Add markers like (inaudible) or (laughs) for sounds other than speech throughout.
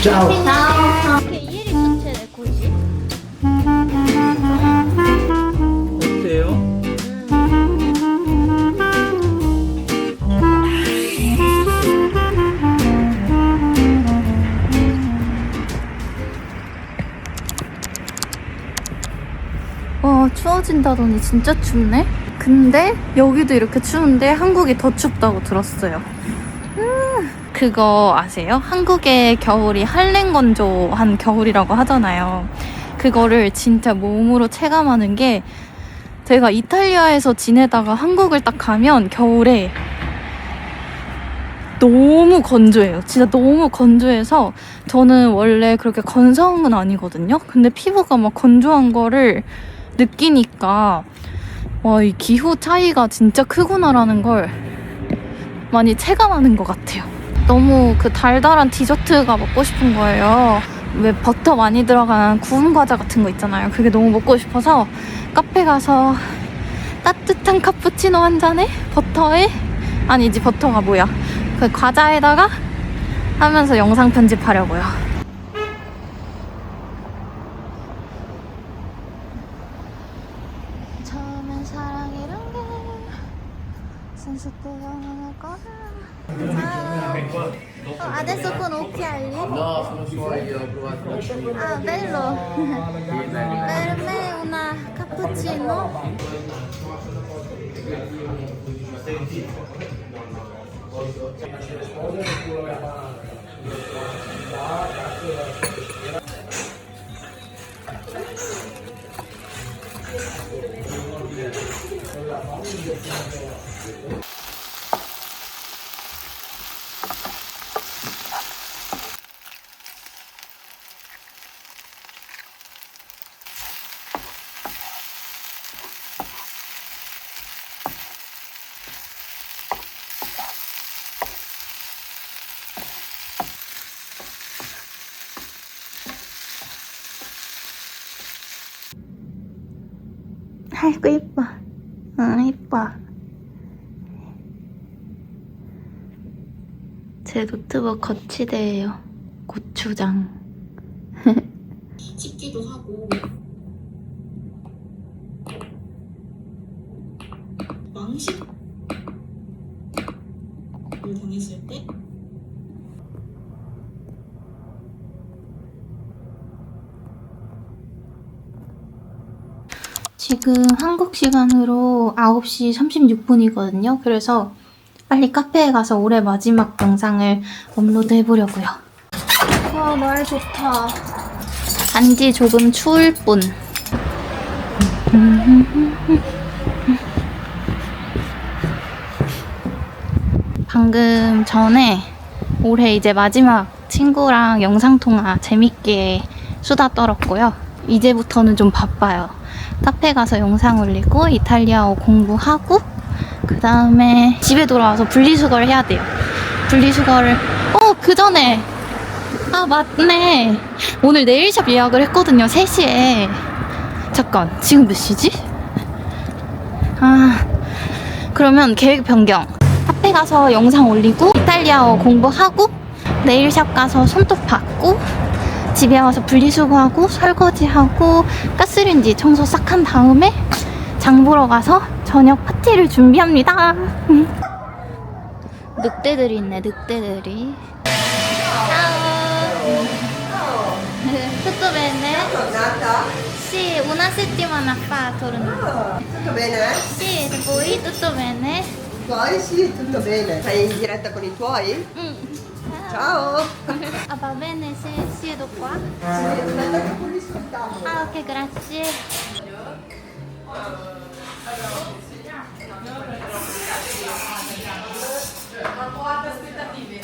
Ciao. Che ieri succede così? 어때요? 와 추워진다더니 진짜 춥네? 근데 여기도 이렇게 추운데 한국이 더 춥다고 들었어요. 음, 그거 아세요? 한국의 겨울이 한랭건조한 겨울이라고 하잖아요. 그거를 진짜 몸으로 체감하는 게 제가 이탈리아에서 지내다가 한국을 딱 가면 겨울에 너무 건조해요. 진짜 너무 건조해서 저는 원래 그렇게 건성은 아니거든요. 근데 피부가 막 건조한 거를 느끼니까 와, 이 기후 차이가 진짜 크구나라는 걸 많이 체감하는 것 같아요. 너무 그 달달한 디저트가 먹고 싶은 거예요. 왜 버터 많이 들어간 구운 과자 같은 거 있잖아요. 그게 너무 먹고 싶어서 카페 가서 따뜻한 카푸치노 한 잔에 버터에 아니지 버터가 뭐야 그 과자에다가 하면서 영상 편집하려고요. 아이고 이뻐. 응 이뻐. 제 노트북 거치대예요. 고추장. 씻기도 하고 망식을 당했을 때 지금 한국 시간으로 9시 36분이거든요. 그래서 빨리 카페에 가서 올해 마지막 영상을 업로드 해보려고요. 와, 날 좋다. 단지 조금 추울 뿐. (laughs) 방금 전에 올해 이제 마지막 친구랑 영상통화 재밌게 수다 떨었고요. 이제부터는 좀 바빠요. 카페 가서 영상 올리고 이탈리아어 공부하고 그 다음에 집에 돌아와서 분리수거를 해야 돼요. 분리수거를 어 그 전에 아 맞네 오늘 네일샵 예약을 했거든요 3시에 잠깐 지금 몇 시지? 아 그러면 계획 변경 카페 가서 영상 올리고 이탈리아어 공부하고 네일샵 가서 손톱 받고 집에 와서 분리수거하고 설거지하고 가스레인지 청소 싹 한 다음에 장 보러 가서 저녁 파티를 준비합니다. 늑대들이 있네, 늑대들이. Tutto bene? Sì, una settimana fa torno. Tutto bene? Sì, voi tutto bene? Poi sì, tutto bene. Sei in diretta con i tuoi? Mm. Ciao! Ah, va bene se siedo qua? Sì, è andata con Ah, ok, grazie. Ho alte aspettative.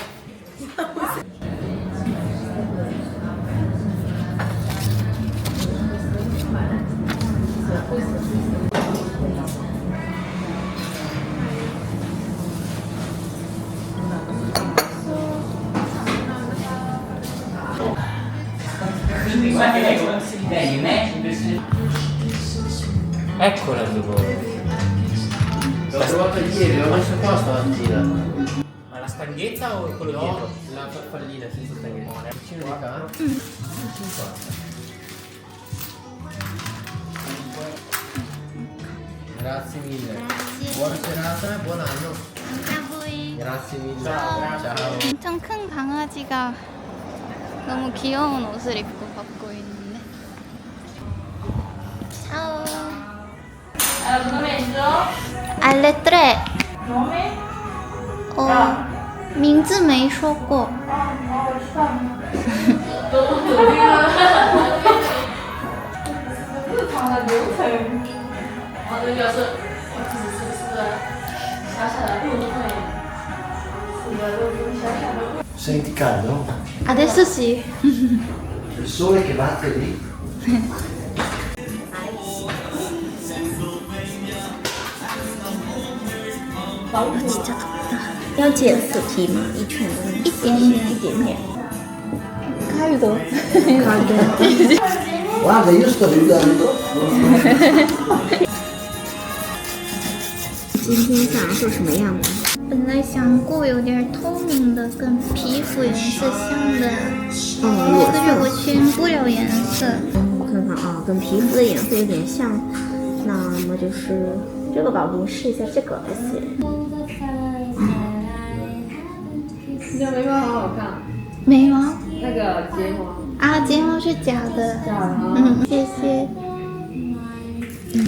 poi li ascoltiamo. Ah, ok, grazie. Eccola Giovanni. L'ho trovato ieri, l'ho messo qua stamattina. Ma la stanghetta o quello No, dietro? la farfallina senza stagliare. bacino di cane. 50. Grazie mille. Buona serata e buon anno. Grazie mille. Ciao. 엄청 큰 강아지가 너무 귀여운 옷을 입고 걷고 있는데. 차오. 알레 트레. 어, 名字没说过。 Senti caldo? Adesso sì. Il sole che batte lì? 要剪死皮吗？一圈的一点点。一点点。 칼도. Guarda, io sto ridendo. 今天想要做什么样的？ 本来想过有点透明的，跟皮肤颜色像的，哦，可是我选不了颜色。我看看啊，跟皮肤的颜色有点像，那么就是这个吧，我给你试一下这个 S。你的眉毛好好看，眉毛那个睫毛啊，睫毛是假的。假的谢谢？嗯，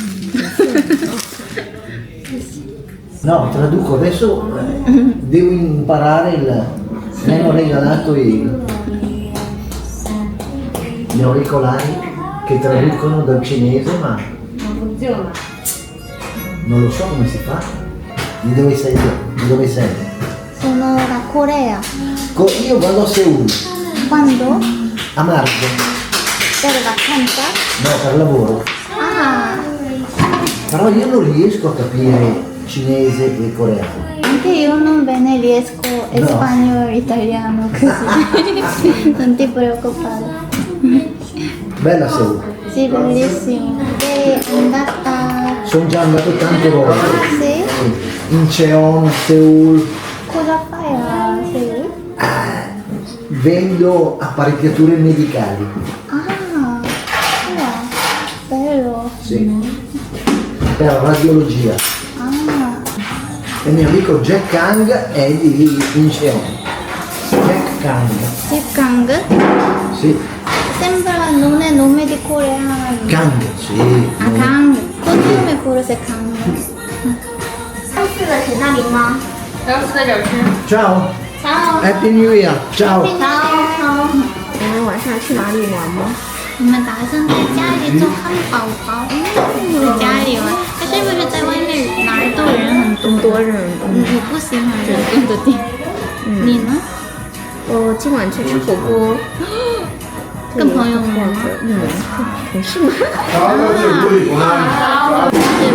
谢谢。(laughs) No, traduco, adesso eh, devo imparare il... Mi hanno regalato i, gli auricolari che traducono dal cinese, ma... Non funziona. Non lo so come si fa. Di dove sei? Di dove sei? Sono da Corea. Co- io vado a Seoul. Quando? A marzo. Per vacanza? No, per lavoro. Ah. Però io non riesco a capire cinese e coreano. anche io non bene riesco spagnolo, italiano, così. (laughs) non ti preoccupare. Bella Seul. Sì, bellissimo. Sei andata... Sono già andato tante volte. Sì? Sì. In Cheon, Seul. Cosa fai a Seul? Vendo apparecchiature medicali. Ah, bello. Sì. Per radiologia Ah, E mio amico Jack Kang è di Incheon. Jack Kang. Jikang? Sì. Sembra non è nome di coreano. Kang, sì. Ah, Kang. Cognome forse Kang. 上次的谁那里吗？要四点吃。 Ciao. Happy New Year. Ciao. 我们晚上去哪里玩吗？我们打算在家里做汉堡包，在家里玩。可是不是在外面 哪儿都人很多？很多人，嗯，我不喜欢人多的地。你呢？我今晚去吃火锅，(gasps) 跟朋友们吗？嗯，同事们。是，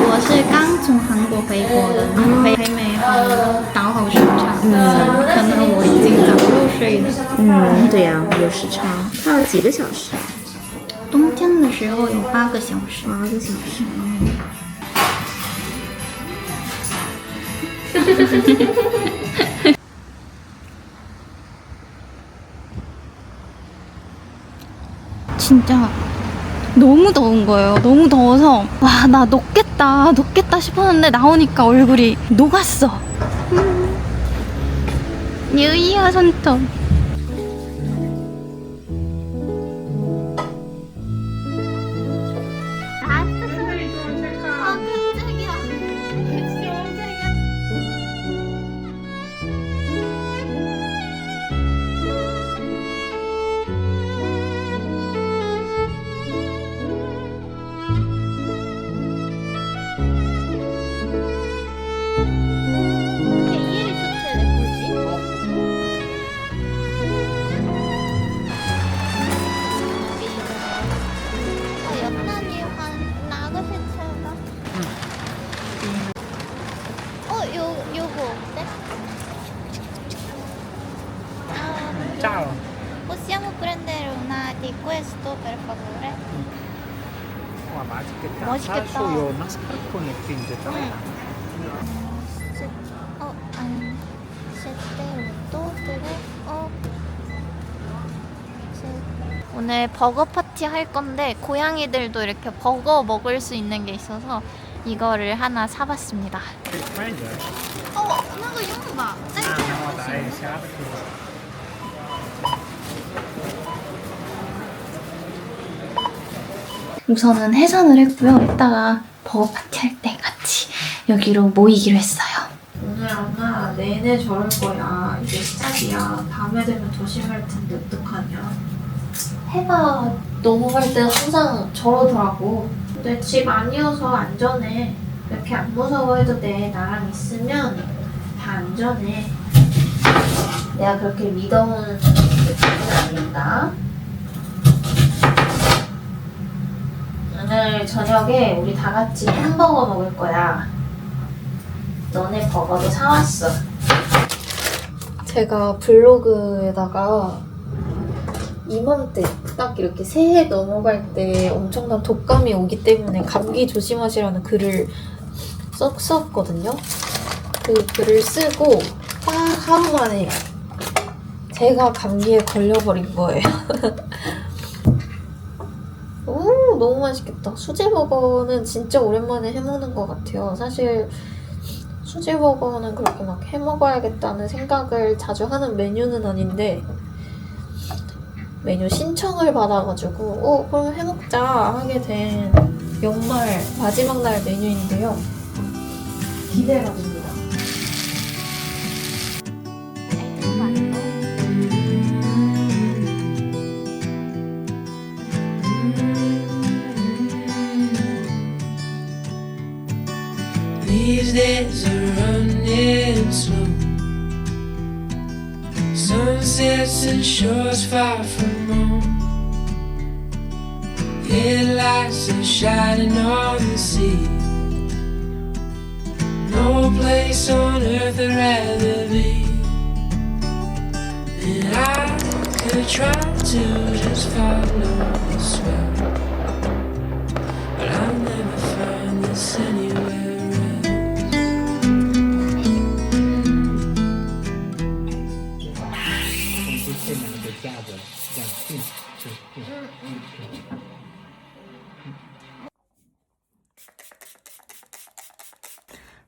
我是刚从韩国回国的，北北美很倒好时差，嗯可能我已经早入睡了。嗯，对呀、有时差，差了几个小时，冬天的时候有八个小时。八个小时。 음. (laughs) 진짜 너무 더운 거예요. 너무 더워서 와 나 녹겠다 녹겠다 싶었는데 나오니까 얼굴이 녹았어. 음. 뉴이어 손톱. 오늘 버거 파티 할 건데 고양이들도 이렇게 버거 먹을 수 있는 게 있어서 이거를 하나 사봤습니다. 어, 그거 이거 우선은 해산을 했고요. 이따가 버거 파티 할 때 같이 여기로 모이기로 했어요. 오늘 아마 내내 저럴 거야. 이제 시작이야. 밤에 되면 조심할 텐데 어떡하냐. 해가 넘어갈 때 항상 저러더라고. 근데 집 아니어서 안전해. 이렇게 안 무서워해도 돼. 나랑 있으면 다 안전해. 내가 그렇게 믿어오는 느낌은 아니다. 오늘 저녁에 우리 다 같이 햄버거 먹을 거야. 너네 버거도 사왔어. 제가 블로그에다가 이맘때 딱 이렇게 새해 넘어갈 때 엄청난 독감이 오기 때문에 감기 조심하시라는 글을 써, 썼거든요. 그 글을 쓰고 딱 하루 만에 제가 감기에 걸려버린 거예요. (laughs) 오, 너무 맛있겠다. 수제버거는 진짜 오랜만에 해먹는 것 같아요. 사실 수제버거는 그렇게 막 해먹어야겠다는 생각을 자주 하는 메뉴는 아닌데 메뉴 신청을 받아가지고 어 그럼 해먹자 하게 된 연말 마지막 날 메뉴인데요. 기대가 됩니다 And shores far from home. Headlights are shining on the sea. No place on earth I'd rather be. And I could try to just follow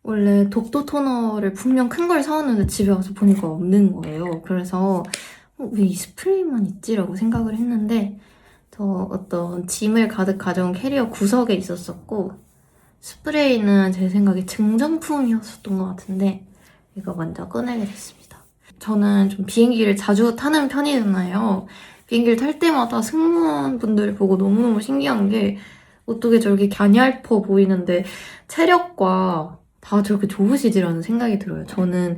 원래 독도 토너를 분명 큰 걸 사왔는데 집에 와서 보니까 없는 거예요. 그래서 어, 왜이 스프레이만 있지 라고 생각을 했는데 저 어떤 짐을 가득 가져온 캐리어 구석에 있었었고 스프레이는 제 생각에 증정품이었었던 것 같은데 이거 먼저 꺼내게 됐습니다. 저는 좀 비행기를 자주 타는 편이잖아요. 비행기를 탈 때마다 승무원분들 보고 너무너무 신기한 게 어떻게 저렇게 갸냘퍼 보이는데 체력과 다 저렇게 좋으시지라는 생각이 들어요. 저는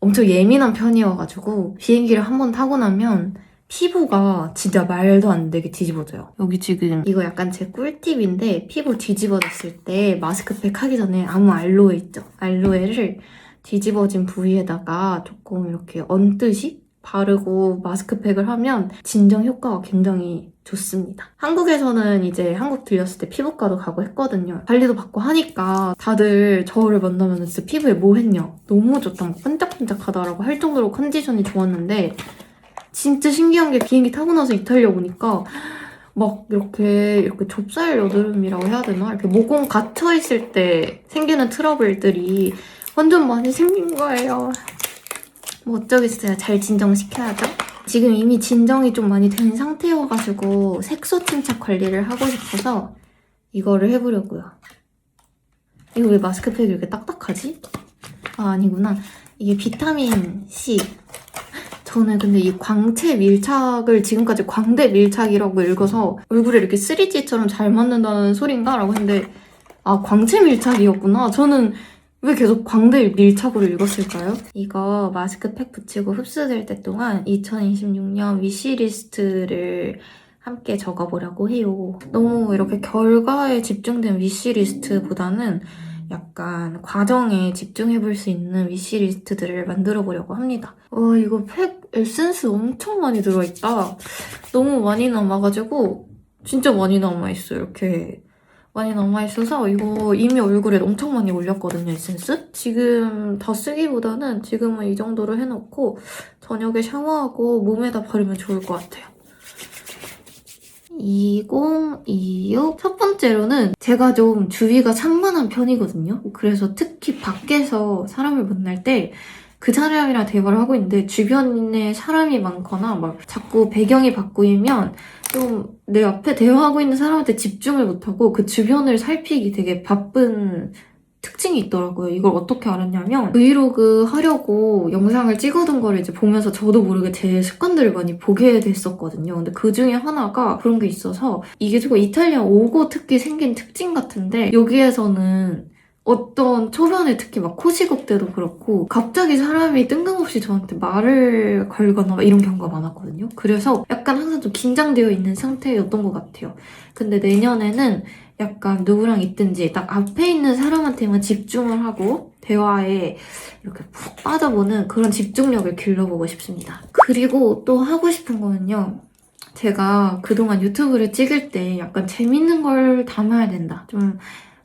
엄청 예민한 편이어가지고 비행기를 한 번 타고 나면 피부가 진짜 말도 안 되게 뒤집어져요. 여기 지금 이거 약간 제 꿀팁인데 피부 뒤집어졌을 때 마스크팩 하기 전에 아무 알로에 있죠? 알로에를 뒤집어진 부위에다가 조금 이렇게 얹듯이 바르고 마스크팩을 하면 진정 효과가 굉장히 좋습니다. 한국에서는 이제 한국 들렸을 때 피부과도 가고 했거든요. 관리도 받고 하니까 다들 저를 만나면 진짜 피부에 뭐 했냐. 너무 좋다. 막 반짝반짝하다라고 할 정도로 컨디션이 좋았는데 진짜 신기한 게 비행기 타고 나서 이탈리아 오니까 막 이렇게 이렇게 좁쌀 여드름이라고 해야 되나? 이렇게 모공 갇혀 있을 때 생기는 트러블들이 완전 많이 생긴 거예요. 뭐 어쩌겠어요. 잘 진정시켜야죠. 지금 이미 진정이 좀 많이 된 상태여가지고 색소 침착 관리를 하고 싶어서 이거를 해보려고요. 이거 왜 마스크팩이 이렇게 딱딱하지? 아 아니구나. 이게 비타민 C. 저는 근데 이 광채 밀착을 지금까지 광대 밀착이라고 읽어서 얼굴에 이렇게 3D처럼 잘 맞는다는 소린가? 라고 했는데 아 광채 밀착이었구나. 저는 왜 계속 광대 밀착으로 읽었을까요? 이거 마스크팩 붙이고 흡수될 때 동안 2026년 위시리스트를 함께 적어보려고 해요. 너무 이렇게 결과에 집중된 위시리스트보다는 약간 과정에 집중해볼 수 있는 위시리스트들을 만들어 보려고 합니다. 와 이거 팩 에센스 엄청 많이 들어있다. 너무 많이 남아가지고 진짜 많이 남아있어요. 이렇게 많이 남아있어서 이거 이미 얼굴에 엄청 많이 올렸거든요, 에센스? 지금 다 쓰기보다는 지금은 이 정도로 해놓고 저녁에 샤워하고 몸에다 바르면 좋을 것 같아요. 2026. 첫 번째로는 제가 좀 주위가 산만한 편이거든요. 그래서 특히 밖에서 사람을 만날 때 그 사람이랑 대화를 하고 있는데 주변에 사람이 많거나 막 자꾸 배경이 바꾸면 좀 내 앞에 대화하고 있는 사람한테 집중을 못하고 그 주변을 살피기 되게 바쁜 특징이 있더라고요. 이걸 어떻게 알았냐면 브이로그 하려고 영상을 찍어둔 거를 이제 보면서 저도 모르게 제 습관들을 많이 보게 됐었거든요. 근데 그 중에 하나가 그런 게 있어서 이게 조금 이탈리아 오고 특히 생긴 특징 같은데 여기에서는 어떤 초반에 특히 막 코시국 때도 그렇고 갑자기 사람이 뜬금없이 저한테 말을 걸거나 막 이런 경우가 많았거든요. 그래서 약간 항상 좀 긴장되어 있는 상태였던 것 같아요. 근데 내년에는 약간 누구랑 있든지 딱 앞에 있는 사람한테만 집중을 하고 대화에 이렇게 푹 빠져보는 그런 집중력을 길러보고 싶습니다. 그리고 또 하고 싶은 거는요. 제가 그동안 유튜브를 찍을 때 약간 재밌는 걸 담아야 된다. 좀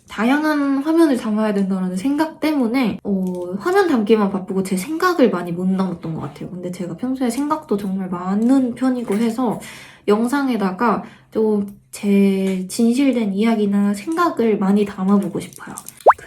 다양한 화면을 담아야 된다는 생각 때문에 어, 화면 담기만 바쁘고 제 생각을 많이 못 담았던 것 같아요. 근데 제가 평소에 생각도 정말 많은 편이고 해서 영상에다가 좀 제 진실된 이야기나 생각을 많이 담아보고 싶어요.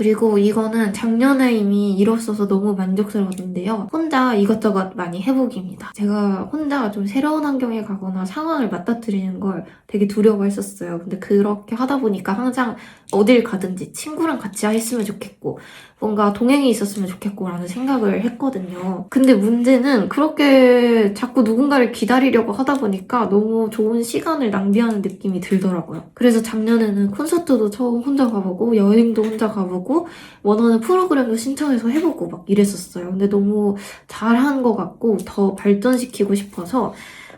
그리고 이거는 작년에 이미 이뤘어서 너무 만족스러웠는데요. 혼자 이것저것 많이 해보기입니다. 제가 혼자 좀 새로운 환경에 가거나 상황을 맞닥뜨리는 걸 되게 두려워했었어요. 근데 그렇게 하다 보니까 항상 어딜 가든지 친구랑 같이 했으면 좋겠고 뭔가 동행이 있었으면 좋겠고라는 생각을 했거든요. 근데 문제는 그렇게 자꾸 누군가를 기다리려고 하다 보니까 너무 좋은 시간을 낭비하는 느낌이 들더라고요. 그래서 작년에는 콘서트도 처음 혼자 가보고 여행도 혼자 가보고 원하는 프로그램도 신청해서 해보고 막 이랬었어요. 근데 너무 잘한 것 같고 더 발전시키고 싶어서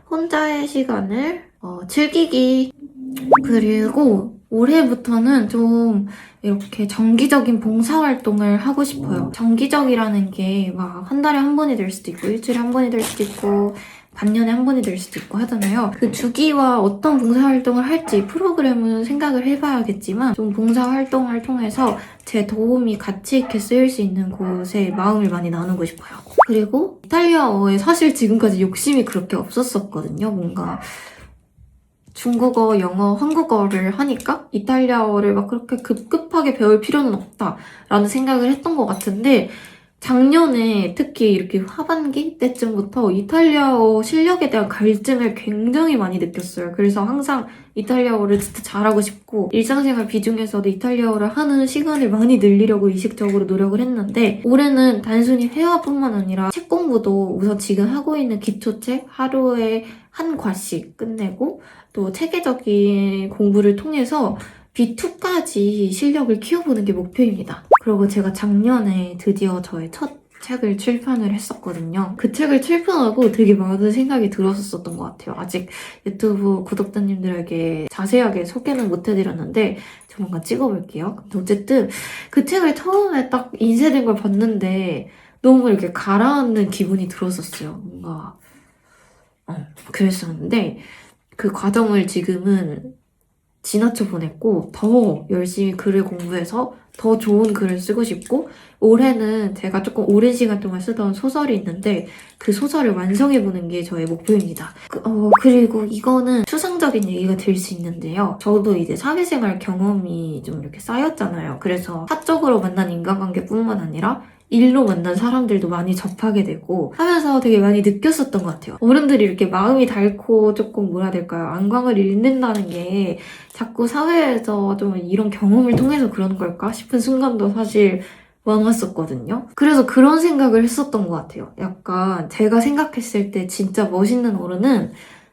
혼자의 시간을 어, 즐기기 그리고 올해부터는 좀 이렇게 정기적인 봉사활동을 하고 싶어요. 정기적이라는 게 막 한 달에 한 번이 될 수도 있고 일주일에 한 번이 될 수도 있고 반년에 한 번이 될 수도 있고 하잖아요. 그 주기와 어떤 봉사활동을 할지 프로그램은 생각을 해봐야겠지만 좀 봉사활동을 통해서 제 도움이 가치 있게 쓰일 수 있는 곳에 마음을 많이 나누고 싶어요. 그리고 이탈리아어에 사실 지금까지 욕심이 그렇게 없었었거든요. 뭔가 중국어, 영어, 한국어를 하니까 이탈리아어를 막 그렇게 급급하게 배울 필요는 없다라는 생각을 했던 것 같은데 작년에 특히 이렇게 하반기 때쯤부터 이탈리아어 실력에 대한 갈증을 굉장히 많이 느꼈어요. 그래서 항상 이탈리아어를 진짜 잘하고 싶고 일상생활 비중에서도 이탈리아어를 하는 시간을 많이 늘리려고 의식적으로 노력을 했는데 올해는 단순히 회화뿐만 아니라 책 공부도 우선 지금 하고 있는 기초책 하루에 한 과씩 끝내고 또 체계적인 공부를 통해서 B2까지 실력을 키워보는 게 목표입니다. 그리고 제가 작년에 드디어 저의 첫 책을 출판을 했었거든요. 그 책을 출판하고 되게 많은 생각이 들었었던 것 같아요. 아직 유튜브 구독자님들에게 자세하게 소개는 못 해드렸는데 조만간 찍어볼게요. 근데 어쨌든 그 책을 처음에 딱 인쇄된 걸 봤는데 너무 이렇게 가라앉는 기분이 들었었어요. 뭔가 어, 그랬었는데 그 과정을 지금은 지나쳐 보냈고 더 열심히 글을 공부해서 더 좋은 글을 쓰고 싶고 올해는 제가 조금 오랜 시간 동안 쓰던 소설이 있는데 그 소설을 완성해보는 게 저의 목표입니다. 그, 어, 그리고 이거는 추상적인 얘기가 될 수 있는데요. 저도 이제 사회생활 경험이 좀 이렇게 쌓였잖아요. 그래서 사적으로 만난 인간관계뿐만 아니라 일로 만난 사람들도 많이 접하게 되고 하면서 되게 많이 느꼈었던 것 같아요. 어른들이 이렇게 마음이 닳고 조금 뭐라 해야 될까요? 안광을 잃는다는 게 자꾸 사회에서 좀 이런 경험을 통해서 그런 걸까 싶은 순간도 사실 많았었거든요. 그래서 그런 생각을 했었던 것 같아요. 약간 제가 생각했을 때 진짜 멋있는 어른은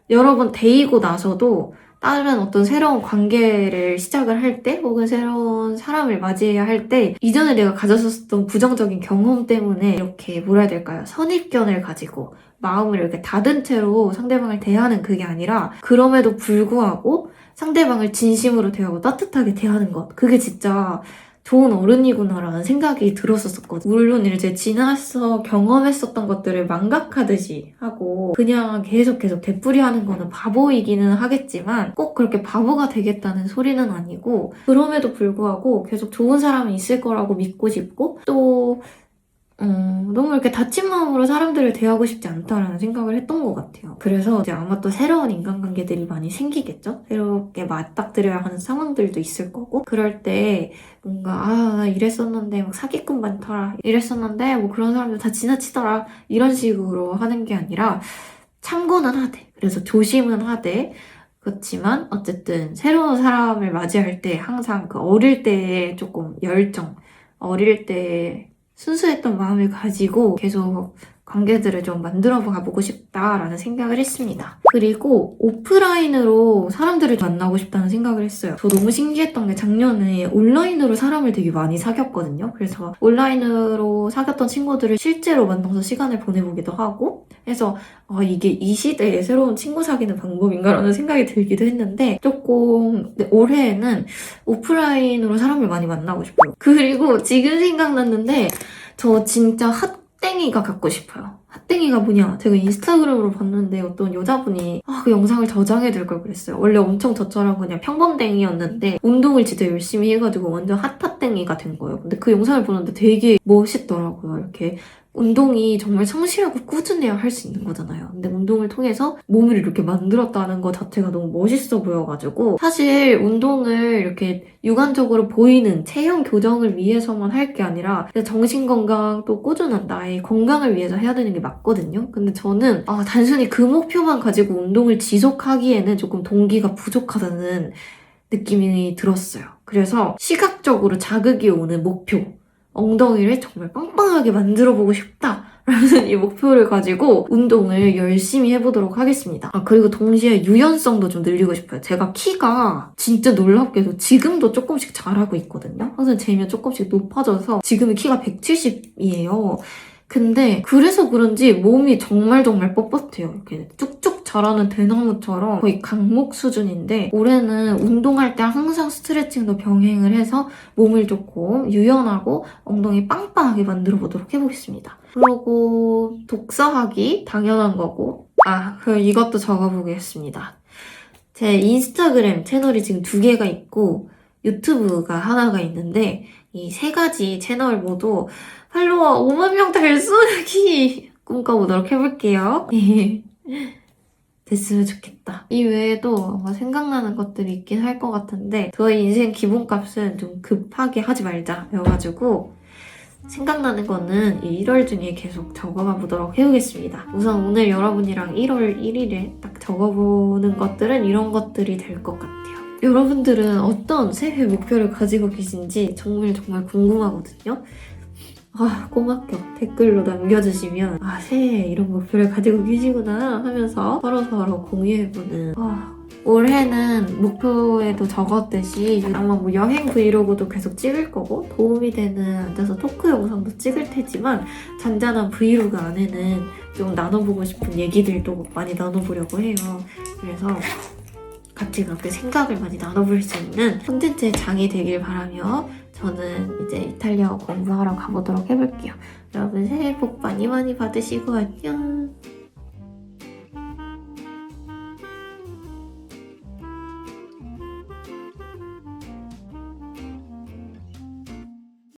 여러 번 데이고 나서도 다른 어떤 새로운 관계를 시작을 할 때 혹은 새로운 사람을 맞이해야 할 때 이전에 내가 가졌었던 부정적인 경험 때문에 이렇게 뭐라 해야 될까요? 선입견을 가지고 마음을 이렇게 닫은 채로 상대방을 대하는 그게 아니라 그럼에도 불구하고 상대방을 진심으로 대하고 따뜻하게 대하는 것 그게 진짜 좋은 어른이구나라는 생각이 들었었거든요. 물론 이제 지나서 경험했었던 것들을 망각하듯이 하고 그냥 계속 계속 되풀이하는 거는 바보이기는 하겠지만 꼭 그렇게 바보가 되겠다는 소리는 아니고 그럼에도 불구하고 계속 좋은 사람이 있을 거라고 믿고 싶고 또 어, 너무 이렇게 다친 마음으로 사람들을 대하고 싶지 않다라는 생각을 했던 것 같아요. 그래서 이제 아마 또 새로운 인간관계들이 많이 생기겠죠? 새롭게 맞닥뜨려야 하는 상황들도 있을 거고, 그럴 때 뭔가, 아, 나 이랬었는데, 막 사기꾼 많더라. 이랬었는데, 뭐 그런 사람들 다 지나치더라. 이런 식으로 하는 게 아니라, 참고는 하되, 그래서 조심은 하되, 그렇지만 어쨌든 새로운 사람을 맞이할 때 항상 그 어릴 때의 조금 열정, 어릴 때 순수했던 마음을 가지고 계속 관계들을 좀 만들어 가보고 싶다라는 생각을 했습니다. 그리고 오프라인으로 사람들을 만나고 싶다는 생각을 했어요. 저 너무 신기했던 게 작년에 온라인으로 사람을 되게 많이 사귀었거든요. 그래서 온라인으로 사귀었던 친구들을 실제로 만나서 시간을 보내보기도 하고 해서 아, 이게 이 시대에 새로운 친구 사귀는 방법인가라는 생각이 들기도 했는데 조금 네, 올해에는 오프라인으로 사람을 많이 만나고 싶어요. 그리고 지금 생각났는데 저 진짜 핫 땡이가 갖고 싶어요. 핫땡이가 뭐냐? 제가 인스타그램으로 봤는데 어떤 여자분이 아, 그 영상을 저장해둘 걸 그랬어요. 원래 엄청 저처럼 그냥 평범땡이였는데 운동을 진짜 열심히 해가지고 완전 핫핫땡이가 된 거예요. 근데 그 영상을 보는데 되게 멋있더라고요. 이렇게 운동이 정말 성실하고 꾸준해야 할 수 있는 거잖아요. 근데 운동을 통해서 몸을 이렇게 만들었다는 것 자체가 너무 멋있어 보여가지고 사실 운동을 이렇게 육안적으로 보이는 체형 교정을 위해서만 할 게 아니라 정신 건강 또 꾸준한 나의 건강을 위해서 해야 되는 게 맞거든요. 근데 저는 아, 단순히 그 목표만 가지고 운동을 지속하기에는 조금 동기가 부족하다는 느낌이 들었어요. 그래서 시각적으로 자극이 오는 목표 엉덩이를 정말 빵빵하게 만들어 보고 싶다. 라는 (laughs) 이 목표를 가지고 운동을 열심히 해보도록 하겠습니다. 아, 그리고 동시에 유연성도 좀 늘리고 싶어요. 제가 키가 진짜 놀랍게도 지금도 조금씩 자라고 있거든요. 항상 재면 조금씩 높아져서 지금은 키가 170이에요. 근데 그래서 그런지 몸이 정말 정말 뻣뻣해요. 이렇게 쭉쭉 자라는 대나무처럼 거의 강목 수준인데 올해는 운동할 때 항상 스트레칭도 병행을 해서 몸을 조금 유연하고 엉덩이 빵빵하게 만들어 보도록 해보겠습니다. 그리고 독서하기 당연한 거고 아 그럼 이것도 적어보겠습니다. 제 인스타그램 채널이 지금 두 개가 있고 유튜브가 하나가 있는데 이 세 가지 채널 모두 팔로워 5만 명 달성하기 꿈꿔보도록 해볼게요. (laughs) 됐으면 좋겠다. 이 외에도 뭔가 생각나는 것들이 있긴 할 것 같은데 저의 인생 기본값은 좀 급하게 하지 말자여가지고 생각나는 거는 이 1월 중에 계속 적어가 보도록 해보겠습니다. 우선 오늘 여러분이랑 1월 1일에 딱 적어보는 것들은 이런 것들이 될 것 같아요. 여러분들은 어떤 새해 목표를 가지고 계신지 정말 정말 궁금하거든요. 아, 고맙게 댓글로 남겨주시면 아, 새해 이런 목표를 가지고 계시구나 하면서 서로 서로 공유해보는 아, 올해는 목표에도 적었듯이 아마 뭐 여행 브이로그도 계속 찍을 거고 도움이 되는 앉아서 토크 영상도 찍을 테지만 잔잔한 브이로그 안에는 좀 나눠보고 싶은 얘기들도 많이 나눠보려고 해요. 그래서 같이 그렇게 생각을 많이 나눠볼 수 있는 콘텐츠의 장이 되길 바라며 저는 이제 이탈리아어 공부하러 가보도록 해볼게요. 여러분 새해 복 많이 많이 받으시고 안녕.